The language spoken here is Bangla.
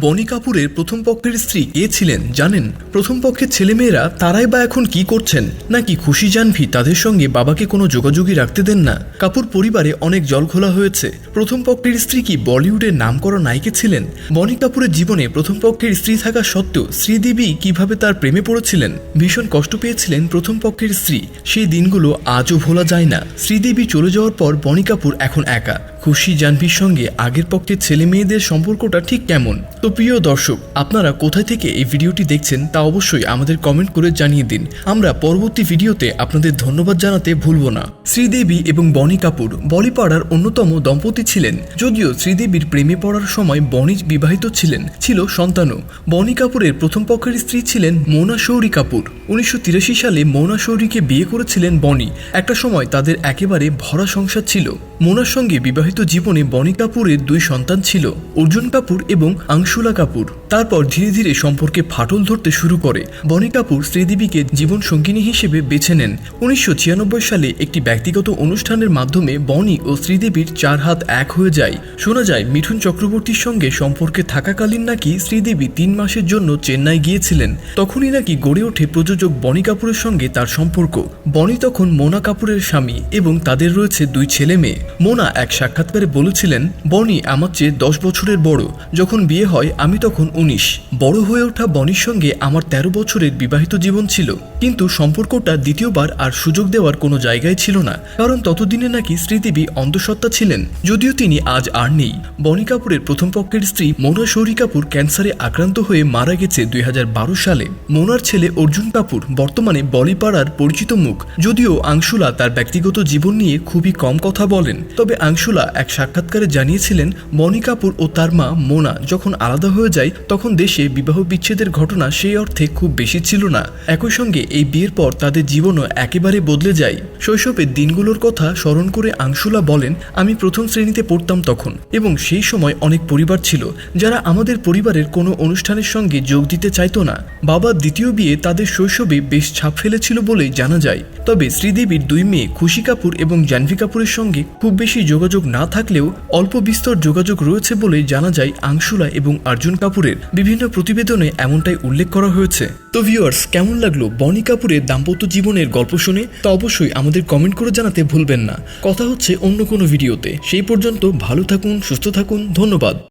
বনি কাপুরের প্রথম পক্ষের স্ত্রী কে ছিলেন জানেন? প্রথম পক্ষের ছেলেমেয়েরা তারাই বা এখন কি করছেন? নাকি খুশি জানভি তাদের সঙ্গে বাবাকে কোনো যোগাযোগই রাখতে দেন না? কাপুর পরিবারে অনেক জল খোলা হয়েছে। প্রথম পক্ষের স্ত্রী কি বলিউডের নামকরা নায়িকা ছিলেন? বনি কাপুরের জীবনে প্রথম পক্ষের স্ত্রী থাকা সত্ত্বেও শ্রীদেবী কীভাবে তার প্রেমে পড়েছিলেন? ভীষণ কষ্ট পেয়েছিলেন প্রথম পক্ষের স্ত্রী। সেই দিনগুলো আজও ভোলা যায় না। শ্রীদেবী চলে যাওয়ার পর বনি কাপুর এখন একা। খুশি জানভির সঙ্গে আগের পক্ষের ছেলে মেয়েদের সম্পর্কটা ঠিক কেমন? তো প্রিয় দর্শক, আপনারা কোথায় থেকে এই ভিডিওটি দেখছেন তা অবশ্যই আমাদের কমেন্ট করে জানিয়ে দিন। আমরা পরবর্তী ভিডিওতে আপনাদের ধন্যবাদ জানাতে ভুলব না। শ্রীদেবী এবং বনি কাপুর বলিপাড়ার অন্যতম দম্পতি ছিলেন। যদিও শ্রীদেবীর প্রেমে পড়ার সময় বনি বিবাহিত ছিলেন, ছিল সন্তানও। বনি কাপুরের প্রথম পক্ষের স্ত্রী ছিলেন মোনা শৌরি কাপুর। উনিশশো তিরাশি সালে মোনা শৌরিকে বিয়ে করেছিলেন বনি। একটা সময় তাদের একেবারে ভরা সংসার ছিল। মোনার সঙ্গে বিবাহিত জীবনে বনি কাপুরের দুই সন্তান ছিল, অর্জুন কাপুর এবং আংশুলা কাপুর। তারপর ধীরে ধীরে সম্পর্কে ফাটল ধরতে শুরু করে। বনি কাপুর শ্রীদেবীকে জীবন সঙ্গিনী হিসেবে বেছে নেন। উনিশশো ছিয়ানব্বই সালে একটি ব্যক্তিগত অনুষ্ঠানের মাধ্যমে বনি ও শ্রীদেবীর চার হাত এক হয়ে যায়। শোনা যায়, মিঠুন চক্রবর্তীর সঙ্গে সম্পর্কে থাকাকালীন নাকি শ্রীদেবী তিন মাসের জন্য চেন্নাই গিয়েছিলেন। তখনই নাকি গড়ে ওঠে প্রযোজক বনি কাপুরের সঙ্গে তার সম্পর্ক। বনি তখন মোনা কাপুরের স্বামী এবং তাদের রয়েছে দুই ছেলে মেয়ে মোনা এক সাক্ষাৎকারে বলেছিলেন, বনি আমার চেয়ে দশ বছরের বড়। যখন বিয়ে হয়, আমি তখন উনিশ। বড় হয়ে ওঠা বনির সঙ্গে আমার তেরো বছরের বিবাহিত জীবন ছিল। কিন্তু সম্পর্কটা দ্বিতীয়বার আর সুযোগ দেওয়ার কোনো জায়গায় ছিল না। কারণ ততদিনে নাকি শ্রীদেবী অন্ধসত্ত্বা ছিলেন। যদিও তিনি আজ আর নেই। বনি কাপুরের প্রথম পক্ষের স্ত্রী মোনা শৌরি কাপুর ক্যান্সারে আক্রান্ত হয়ে মারা গেছে দুই হাজার বারো সালে। মোনার ছেলে অর্জুন কাপুর বর্তমানে বলিপাড়ার পরিচিত মুখ। যদিও আংশুলা তার ব্যক্তিগত জীবন নিয়ে খুবই কম কথা বলেন। তবে আংশুলা এক সাক্ষাৎকারে জানিয়েছিলেন বনি কাপুর ও তার মা মোনা যখন আলাদা হয়ে যায়, তখন দেশে বিবাহ বিচ্ছেদের ঘটনা সেই অর্থে খুব বেশি ছিল না। একই সঙ্গে এই বিয়ের পর তাদের জীবনও একেবারে বদলে যায়। শৈশবের দিনগুলোর কথা স্মরণ করে আংশুলা বলেন, আমি প্রথম শ্রেণীতে পড়তাম তখন এবং সেই সময় অনেক পরিবার ছিল, যারা আমাদের পরিবারের কোনো অনুষ্ঠানের সঙ্গে যোগ দিতে চাইতো না। বাবার দ্বিতীয় বিয়ে তাদের শৈশবে বেশ ছাপ ফেলেছিল বলেই জানা যায়। তবে শ্রীদেবীর দুই মেয়ে খুশি কাপুর এবং জাহ্নবী কাপুরের সঙ্গে খুব বেশি যোগাযোগ না থাকলেও অল্প বিস্তর যোগাযোগ রয়েছে বলে জানা যায় আংশুলা এবং অর্জুন কাপুরের। বিভিন্ন প্রতিবেদনে এমনটাই উল্লেখ করা হয়েছে। তো ভিউয়ার্স কেমন লাগল বনি কাপুরের দাম্পত্য জীবনের গল্প শুনে? তা অবশ্যই আমাদের কমেন্ট করে জানাতে ভুলবেন না। কথা হচ্ছে অন্য কোনো ভিডিওতে সেই পর্যন্ত ভালো থাকুন, সুস্থ থাকুন, ধন্যবাদ।